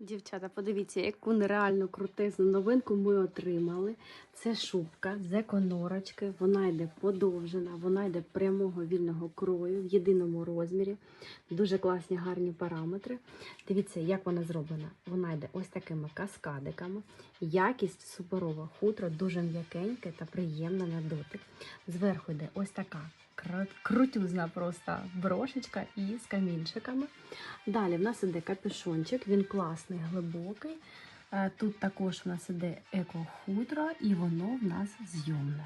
Дівчата, подивіться, яку нереально крутезну новинку ми отримали. Це шубка з еконорочки. Вона йде подовжена, вона йде прямого вільного крою в єдиному розмірі. Дуже класні гарні параметри. Дивіться, як вона зроблена. Вона йде ось такими каскадиками. Якість суперова хутро, дуже м'якеньке та приємна на дотик. Зверху йде ось така крутюзна просто брошечка із камінчиками. Далі в нас іде капюшончик, він класний, глибокий. Е, Тут також в нас іде еко-хутро і воно в нас зйомне.